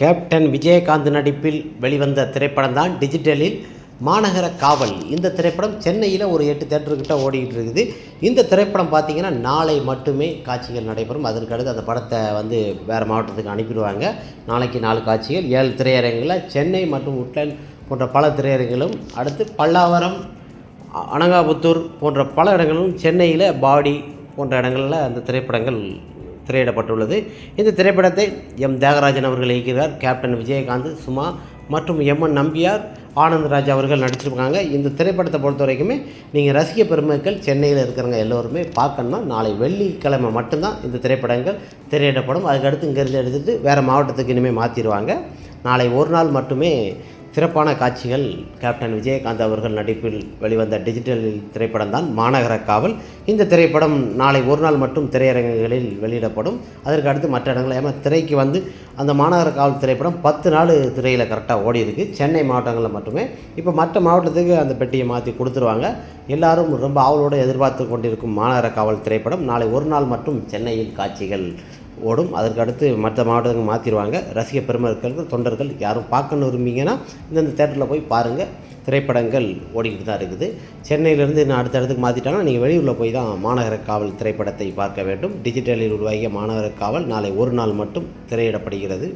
Captain Vijayakanth நடிப்பில் வெளிவந்த திரைப்படம்தான் டிஜிட்டலில் மாநகர காவல். இந்த திரைப்படம் சென்னையில் ஒரு எட்டு தேட்டருக்கிட்ட ஓடிக்கிட்டு இருக்குது. இந்த திரைப்படம் பார்த்திங்கன்னா நாளை மட்டுமே காட்சிகள் நடைபெறும். அதற்கடுத்து அந்த படத்தை வந்து வேறு மாவட்டத்துக்கு அனுப்பிடுவாங்க. நாளைக்கு நாலு காட்சிகள் ஏழு திரையரங்கில் சென்னை மற்றும் உட்லண்ட் போன்ற பல திரையரங்குகளும் அடுத்து பல்லாவரம் அனங்காபுத்தூர் போன்ற பல இடங்களும் சென்னையில் பாடி போன்ற இடங்களில் அந்த திரைப்படங்கள் திரையிடப்பட்டுள்ளது. இந்த திரைப்படத்தை எம். தியாகராஜன் அவர்கள் இயக்கிறார் கேப்டன் விஜயகாந்த் சுமா மற்றும் எம்என் நம்பியார் ஆனந்தராஜ் அவர்கள் நடிச்சிருக்காங்க. இந்த திரைப்படத்தை பொறுத்த வரைக்குமே நீங்கள் ரசிக பெருமக்கள் சென்னையில் இருக்கிறவங்க எல்லோருமே பார்க்கணும்னா நாளை வெள்ளிக்கிழமை மட்டும்தான் இந்த திரைப்படங்கள் திரையிடப்படும். அதுக்கடுத்து இங்கேருந்து எடுத்துகிட்டு வேறு மாவட்டத்துக்கு இனிமேல் மாற்றிடுவாங்க நாளை ஒரு நாள் மட்டுமே சிறப்பான காட்சிகள். கேப்டன் விஜயகாந்த் அவர்கள் நடிப்பில் வெளிவந்த டிஜிட்டல் திரைப்படம் தான் மாநகர காவல். இந்த திரைப்படம் நாளை ஒரு நாள் மட்டும் திரையரங்குகளில் வெளியிடப்படும். அதற்கு அடுத்து மற்ற இடங்கள் ஏன்னா திரைக்கு வந்து அந்த மாநகர காவல் திரைப்படம் பத்து நாள் திரையில் கரெக்டாக ஓடி இருக்கு சென்னை மாவட்டங்களில் மட்டுமே. இப்போ மற்ற மாவட்டத்துக்கு அந்த பெட்டியை மாற்றி கொடுத்துருவாங்க. எல்லாரும் ரொம்ப ஆவலோடு எதிர்பார்த்து கொண்டிருக்கும் மாநகர காவல் திரைப்படம் நாளை ஒரு நாள் மட்டும் சென்னையில் காட்சிகள். ஓடும். அதற்கு அடுத்து மற்ற மாவட்டத்துக்கு மாற்றிடுவாங்க ரசிக பெருமக்கள் தொண்டர்கள் யாரும் பார்க்கணும் விரும்பிங்கன்னா இந்தந்த தேட்டரில் போய் பாருங்கள் திரைப்படங்கள் ஓடிக்கிட்டு தான் இருக்குது. சென்னையிலேருந்து இன்னும் அடுத்த இடத்துக்கு மாற்றிட்டாங்கன்னா நீங்கள் வெளியூரில் போய் தான் மாநகர காவல் திரைப்படத்தை பார்க்க வேண்டும். டிஜிட்டலில் உருவாகிய மாநகர காவல் நாளை ஒரு நாள் மட்டும் திரையிடப்படுகிறது.